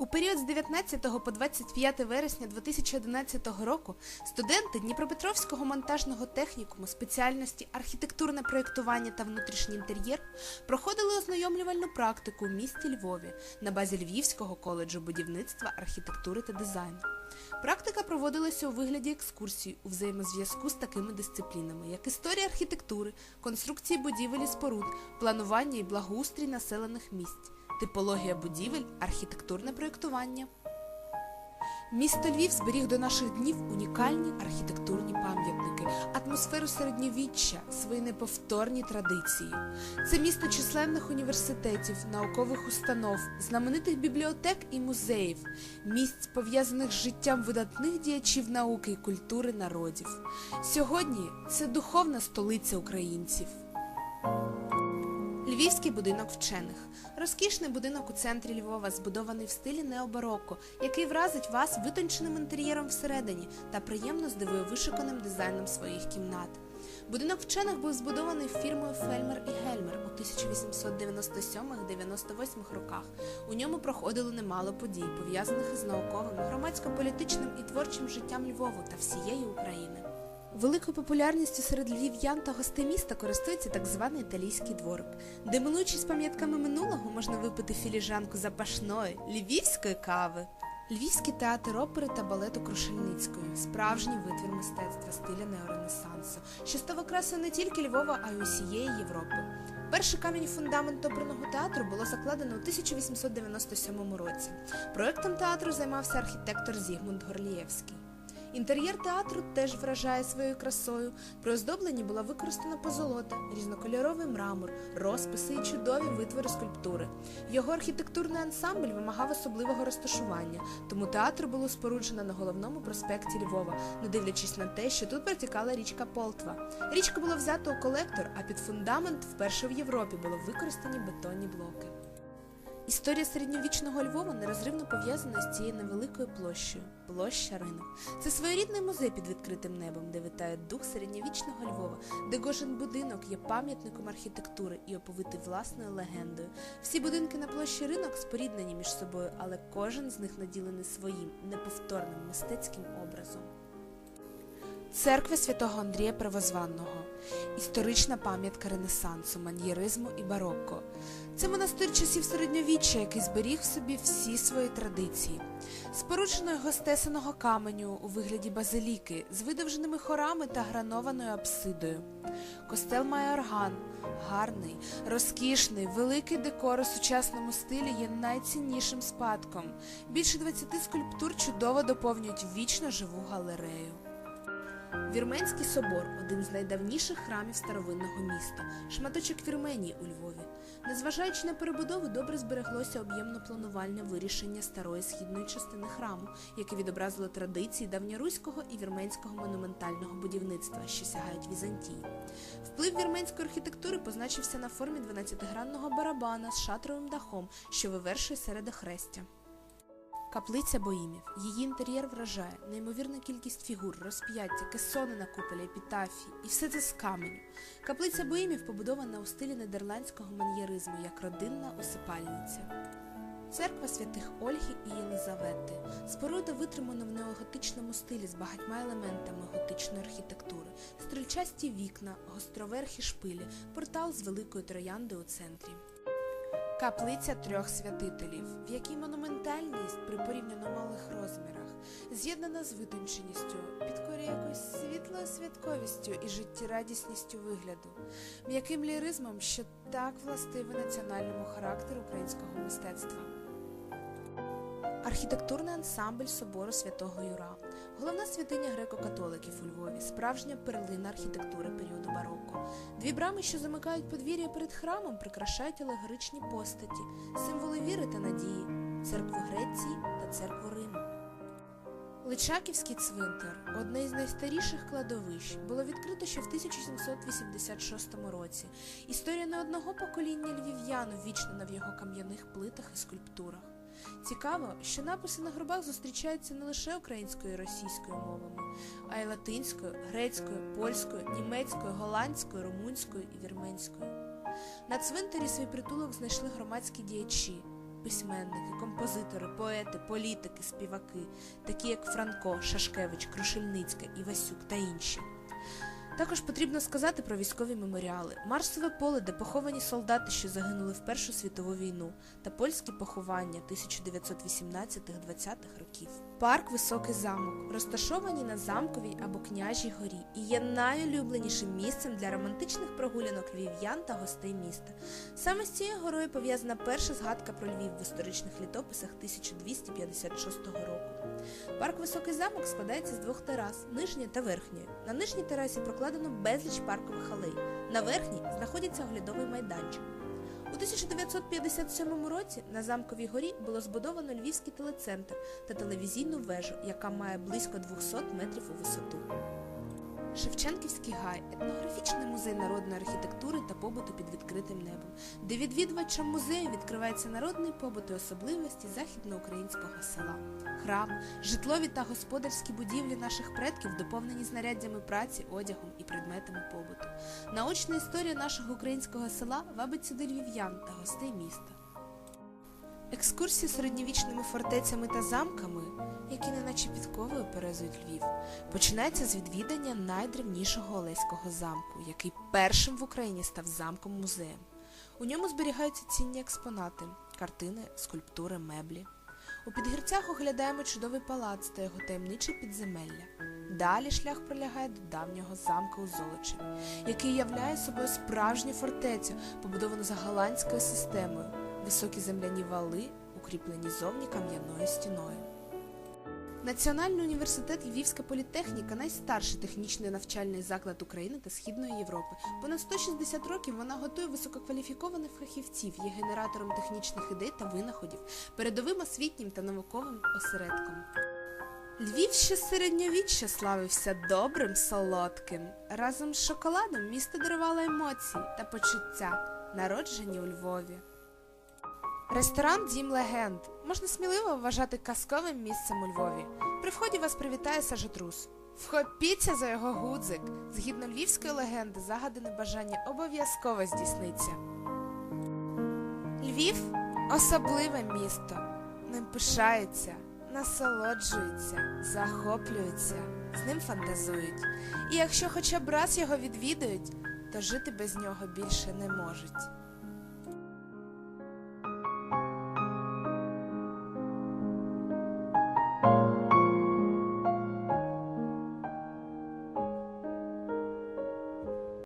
У період з 19 по 25 вересня 2011 року студенти Дніпропетровського монтажного технікуму спеціальності архітектурне проєктування та внутрішній інтер'єр проходили ознайомлювальну практику у місті Львові на базі Львівського коледжу будівництва, архітектури та дизайну. Практика проводилася у вигляді екскурсій у взаємозв'язку з такими дисциплінами, як історія архітектури, конструкції будівель і споруд, планування і благоустрій населених місць, типологія будівель, архітектурне проєктування. Місто Львів зберіг до наших днів унікальні архітектурні пам'ятники, атмосферу середньовіччя, свої неповторні традиції. Це місто численних університетів, наукових установ, знаменитих бібліотек і музеїв, місць пов'язаних з життям видатних діячів науки і культури народів. Сьогодні це духовна столиця українців. Львівський будинок вчених. Розкішний будинок у центрі Львова, збудований в стилі необароко, який вразить вас витонченим інтер'єром всередині та приємно здивує вишуканим дизайном своїх кімнат. Будинок вчених був збудований фірмою Фельмер і Гельмер у 1897-98 роках. У ньому проходило немало подій, пов'язаних із науковим, громадсько-політичним і творчим життям Львову та всієї України. Великою популярністю серед львів'ян та гостей міста користується так званий італійський дворик, де милуючись пам'ятками минулого можна випити філіжанку запашної львівської кави. Львівський театр опери та балету Крушельницької справжній витвір мистецтва стиля неоренесансу, що став окрасою не тільки Львова, а й усієї Європи. Перший камінь фундамент оперного театру було закладено у 1897 році. Проектом театру займався архітектор Зігмунд Горлієвський. Інтер'єр театру теж вражає своєю красою. При оздобленні була використана позолота, різнокольоровий мрамор, розписи і чудові витвори скульптури. Його архітектурний ансамбль вимагав особливого розташування, тому театр було споруджено на головному проспекті Львова, не дивлячись на те, що тут протікала річка Полтва. Річка було взято у колектор, а під фундамент вперше в Європі було використані бетонні блоки. Історія середньовічного Львова нерозривно пов'язана з цією невеликою площею площа ринок. Це своєрідний музей під відкритим небом, де витає дух середньовічного Львова, де кожен будинок є пам'ятником архітектури і оповитий власною легендою. Всі будинки на площі ринок споріднені між собою, але кожен з них наділений своїм неповторним мистецьким образом. Церква святого Андрія Первозванного історична пам'ятка Ренесансу, маньєризму і барокко. Це монастир часів середньовіччя, який зберіг в собі всі свої традиції. Споруджено його з тесаного каменю у вигляді базиліки з видовженими хорами та гранованою апсидою. Костел має орган, гарний, розкішний, великий декор у сучасному стилі є найціннішим спадком. Більше 20 скульптур чудово доповнюють вічно живу галерею. Вірменський собор один з найдавніших храмів старовинного міста, шматочок Вірменії у Львові. Незважаючи на перебудову, добре збереглося об'ємно-планувальне вирішення старої східної частини храму, яке відобразило традиції давньоруського і вірменського монументального будівництва, що сягають Візантії. Вплив вірменської архітектури позначився на формі 12-гранного барабана з шатровим дахом, що вивершує середохрестя. Каплиця Боїмів. Її інтер'єр вражає, неймовірна кількість фігур, розп'яття, кесони на куполі, епітафії. І все це з каменю. Каплиця Боїмів побудована у стилі нідерландського маньєризму, як родинна усипальниця. Церква святих Ольги і Єлизавети. Споруда витримана в неоготичному стилі з багатьма елементами готичної архітектури, стрільчасті вікна, гостроверхі шпилі, портал з великою троянди у центрі. Каплиця трьох святителів, в якій монументальність при порівняно малих розмірах з'єднана з витонченістю, підкорює якоюсь світлою святковістю і життєрадісністю вигляду, м'яким ліризмом, що так властивий національному характеру українського мистецтва. Архітектурний ансамбль собору святого Юра, головна святиня греко-католиків у Львові, справжня перлина архітектури періоду бароко. Дві брами, що замикають подвір'я перед храмом, прикрашають алегоричні постаті, символи віри та надії, церкву Греції та церкву Риму. Личаківський цвинтар, одне із найстаріших кладовищ, було відкрито ще в 1786 році. Історія не одного покоління львів'ян увічнена в його кам'яних плитах і скульптурах. Цікаво, що написи на гробах зустрічаються не лише українською і російською мовами, а й латинською, грецькою, польською, німецькою, голландською, румунською і вірменською. На цвинтарі свій притулок знайшли громадські діячі письменники, композитори, поети, політики, співаки, такі як Франко, Шашкевич, Крушельницька, Івасюк та інші. Також потрібно сказати про військові меморіали, Марсове поле, де поховані солдати, що загинули в Першу світову війну, та польські поховання 1918-20-х років. Парк Високий замок розташований на замковій або княжій горі і є найулюбленішим місцем для романтичних прогулянок львів'ян та гостей міста. Саме з цією горою пов'язана перша згадка про Львів в історичних літописах 1256 року. Парк Високий замок складається з двох терас нижньої та верхньої. На нижній терасі прокладено безліч паркових алей. На верхній знаходиться оглядовий майданчик. У 1957 році на замковій горі було збудовано Львівський телецентр та телевізійну вежу, яка має близько 200 метрів у висоту. Шевченківський гай етнографічний музей народної архітектури та побуту під відкритим небом, де відвідувачам музею відкривається народний побут і особливості західноукраїнського села. Храм, житлові та господарські будівлі наших предків доповнені знаряддями праці, одягом і предметами побуту. Наочна історія нашого українського села вабить сюди львів'ян та гостей міста. Екскурсії середньовічними фортецями та замками, які неначе підковою перезують Львів, починається з відвідання найдревнішого Олеського замку, який першим в Україні став замком музеєм. У ньому зберігаються цінні експонати, картини, скульптури, меблі. У підгірцях оглядаємо чудовий палац та його таємниче підземелля. Далі шлях пролягає до давнього замка у Золочеві, який являє собою справжню фортецю, побудовану за голландською системою, високі земляні вали, укріплені зовні кам'яною стіною. Національний університет Львівська політехніка найстарший технічний навчальний заклад України та Східної Європи. Понад 160 років вона готує висококваліфікованих фахівців, є генератором технічних ідей та винаходів, передовим освітнім та науковим осередком. Львів ще середньовіччя славився добрим солодким. Разом з шоколадом місто дарувало емоції та почуття, народжені у Львові. Ресторан Дім Легенд можна сміливо вважати казковим місцем у Львові. При вході вас привітає сажотрус. Вхопіться за його гудзик. Згідно львівської легенди, загадане бажання обов'язково здійсниться. Львів особливе місто. Ним пишаються, насолоджуються, захоплюються, з ним фантазують. І якщо хоча б раз його відвідують, то жити без нього більше не можуть.